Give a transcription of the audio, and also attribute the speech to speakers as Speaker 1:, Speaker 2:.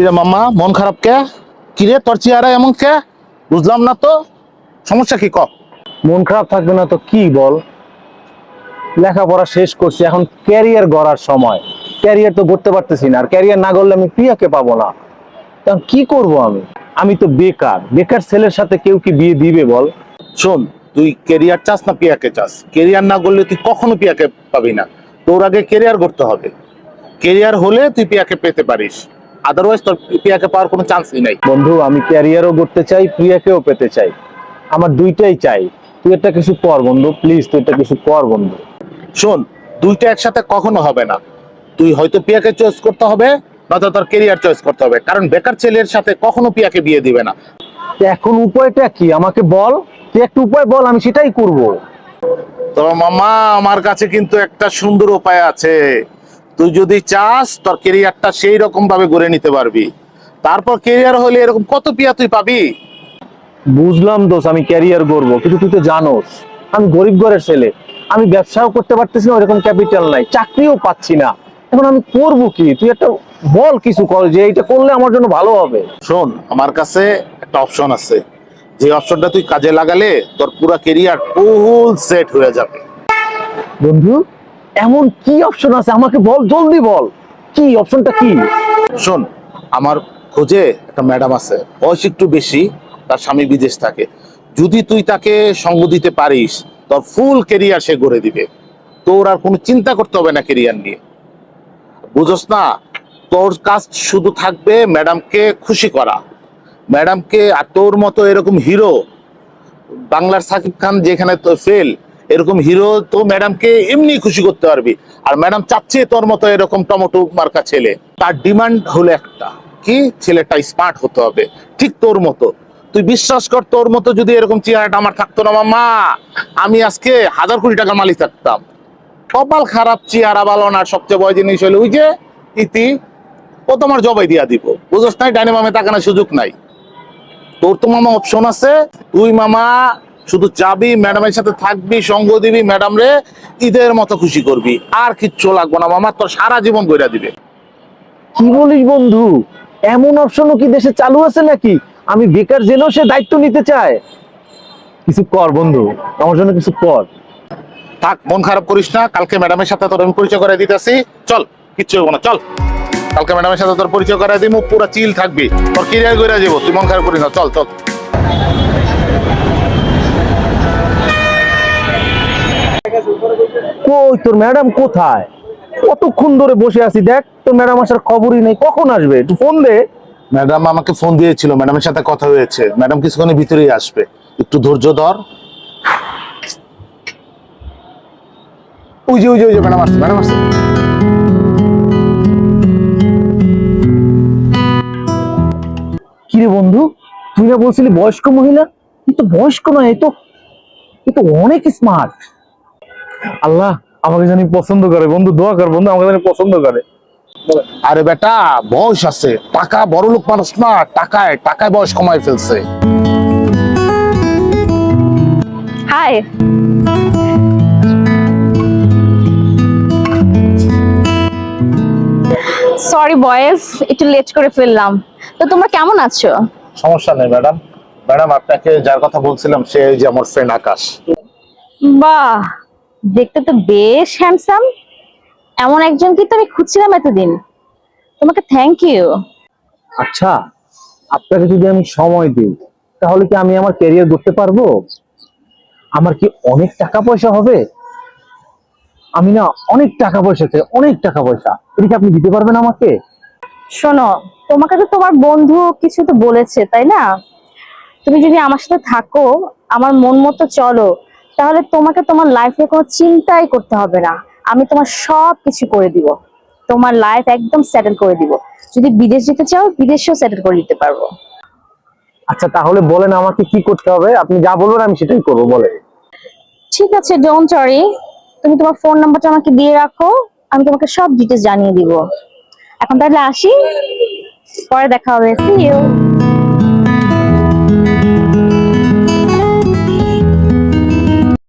Speaker 1: কিরে মাম্মা মন খারাপ কে? কিরে তোর চেহারা এমন কে? বুঝলাম না তো। সমস্যা কি ক?
Speaker 2: মন খারাপ থাকবে না তো কি বল? লেখাপড়া শেষ করছি এখন ক্যারিয়ার গড়ার সময়। ক্যারিয়ার তো করতে পারতেছি না আর ক্যারিয়ার না করলে আমি প্রিয়াকে পাবো না। তখন কি করব আমি? আমি তো বেকার। বেকার ছেলের সাথে কেউ কি বিয়ে দিবে বল?
Speaker 1: শোন তুই ক্যারিয়ার চাস না পিয়াকে চাস? কেরিয়ার না করলে তুই কখনো পিয়াকে পাবি না। তোর আগে ক্যারিয়ার করতে হবে। ক্যারিয়ার হলে তুই পিয়াকে পেতে পারিস। আদারওয়াইজ তোর পিয়াকে পাওয়ার কোনো চান্সই নাই।
Speaker 2: বন্ধু আমি ক্যারিয়ারও করতে চাই প্রিয়াকেও পেতে চাই। আমার দুইটাই চাই। তুই একটা কিছু কর বন্ধু প্লিজ তুই একটা কিছু কর বন্ধু।
Speaker 1: শোন দুইটা একসাথে কখনো হবে না। তুই হয়তো পিয়াকে চয়েস করতে হবে নয়তো তোর কেরিয়ার চয়েস করতে হবে। কারণ বেকার ছেলের সাথে কখনো পিয়াকে বিয়ে দিবে না।
Speaker 2: তো এখন উপায়টা কি? আমাকে বল। তুই একটা উপায় বল আমি সেটাই করব।
Speaker 1: তো মামা আমার কাছে কিন্তু একটা সুন্দর উপায় আছে। তুই যদি চাস তোর কেরিয়ারটা সেই রকম ভাবে গড়ে নিতে পারবি। তারপর কেরিয়ার হলে এরকম কত পিয়া তুই পাবি?
Speaker 2: বুঝলাম দোষ আমি ক্যারিয়ার করব কিন্তু তুই তো জানোস আমি গরিব ঘরের ছেলে। আমি ব্যবসাও করতে পারতেছি না ওরকম ক্যাপিটাল নাই চাকরিও পাচ্ছি না। এখন আমি করব কি? তুই একটা বল কিছু কর যে এইটা করলে আমার জন্য ভালো হবে।
Speaker 1: শোন আমার কাছে একটা অপশন আছে। যে অপশনটা তুই কাজে লাগালে তোর পুরো কেরিয়ার ফুল সেট হয়ে যাবে।
Speaker 2: বন্ধু এমন কি অপশন আছে? আমাকে বল, জলদি বল। কি অপশনটা কি?
Speaker 1: শোন, আমার খোঁজে একটা ম্যাডাম আছে। বয়স একটু বেশি, তার স্বামী বিদেশ থাকে। যদি তুই তাকে সঙ্গ দিতে পারিস, তোর ফুল কেরিয়ার সে গড়ে দিবে। তোর আর কোনো চিন্তা করতে হবে না কেরিয়ার নিয়ে। বুঝোস না, তোর কাজ শুধু থাকবে ম্যাডামকে খুশি করা। ম্যাডামকে আর তোর মতো এরকম হিরো বাংলার সাকিব খান যেখানে তো ফেল এরকম হিরো তো ম্যাডামকে এমনি খুশি করতে পারবি। আর ম্যাডাম চাচ্ছে তোর মতো এরকম টমেটো মার্কা ছেলে। তার ডিমান্ড হলো একটা, কি ছেলেটা স্মার্ট হতে হবে, ঠিক তোর মতো। তুই বিশ্বাস কর, তোর মতো যদি এরকম চেহারাটা আমার থাকতো না, মামা, আমি আজকে হাজার কোটি টাকার মালিক থাকতাম। কপাল খারাপ, চেহারা ভালো না, সবচেয়ে বড় জিনিস হলো ওই যে ইতি, ও তোমার জবাই দিয়া দিব। বুঝোস নাই, ডাইনে মামে তাকানোর সুযোগ নাই। তোর তো মামা অপশন আছে। তুই মামা শুধু যাবি ম্যাডামের সাথে থাকবি সঙ্গ দিবি ম্যাডাম রে ঈদের মতো খুশি করবি। আর কিচ্ছু লাগবো না মামা তোর সারা জীবন গইরা দিবে।
Speaker 2: কি বলিস বন্ধু? এমন অপশনও কি দেশে চালু আছে নাকি? আমি বেকার জেনেও সে দায়িত্ব নিতে চায়। কিছু কর বন্ধু আমার জন্য কিছু কর।
Speaker 1: থাক মন খারাপ করিস না কালকে ম্যাডামের সাথে তোর আমি পরিচয় করে দিতেছি। চল কিচ্ছু হব না চল। কালকে ম্যাডামের সাথে তোর পরিচয় করে দিই মুখ পুরো চিল থাকবি। তোর ক্লিয়ার করে যাব তুই মন খারাপ করিস না চল চল।
Speaker 2: কই তোর ম্যাডাম কোথায়? কতক্ষণ ধরে বসে আছি দেখ তোর ম্যাডাম আসার খবরই নেই কখন আসবে? একটু ফোন দে।
Speaker 1: ম্যাডাম আমাকে ফোন দিয়েছিল ম্যাডামের সাথে কথা হয়েছে। ম্যাডাম কিছুক্ষণের ভিতরেই আসবে। একটু ধৈর্য ধর। ওই যে ওই যে ওই যে ম্যাডাম আসছে ম্যাডাম আসছে।
Speaker 2: কিরে বন্ধু তুই না বলছিলি বয়স্ক মহিলা? এই তো বয়স্ক নয় এই তো এই তো অনেক স্মার্ট আল্লাহ আমাকে জানি পছন্দ করে। বন্ধু দোয়া কর বন্ধু আমাকে জানি পছন্দ করে।
Speaker 1: আরে বেটা বয়স আছে। টাকা বড় লোক মানুষ না টাকায় টাকায় বয়স কমায় ফেলছে।
Speaker 3: হাই। সরি বয়েস একটু লেট করে ফেললাম। তো তোমরা কেমন আছো?
Speaker 1: সমস্যা নেই ম্যাডাম ম্যাডাম আপনাকে যার কথা বলছিলাম সে যে আমার ফ্রেন্ড আকাশ।
Speaker 3: বাহ! দেখতে তো বেশ হ্যান্ডসাম এমন একজন কি তো আমি খুঁজছিলাম এতদিন। তোমাকে থ্যাংক ইউ
Speaker 2: আচ্ছা আপনাকে যদি আমি সময় দিই তাহলে কি আমি আমার ক্যারিয়ার করতে পারব? আমার কি অনেক টাকা পয়সা হবে? আমি না অনেক টাকা পয়সা চাই অনেক টাকা পয়সা এটা কি আপনি দিতে পারবেন আমাকে?
Speaker 3: শোনো তোমাকে তো তোমার বন্ধু কিছু তো বলেছে তাই না? তুমি যদি আমার সাথে থাকো আমার মন মতো চলো। তাহলে তোমাকে তোমার লাইফে কোনো চিন্তাই করতে হবে না। আমি তোমার সব কিছু করে দিব। তোমার লাইফ একদম সেটেল করে দিব। যদি বিদেশ যেতে চাও বিদেশেও সেটেল করে দিতে পারব।
Speaker 2: আচ্ছা তাহলে বলেন আমাকে কি করতে হবে। আপনি যা বলবেন আমি সেটাই করব বলে
Speaker 3: ঠিক আছে ডোন্ট ওয়ারি তুমি তোমার ফোন নাম্বারটা আমাকে দিয়ে রাখো। আমি তোমাকে সব ডিটেলস জানিয়ে দিব। এখন তাহলে আসি। পরে দেখা হবে। C you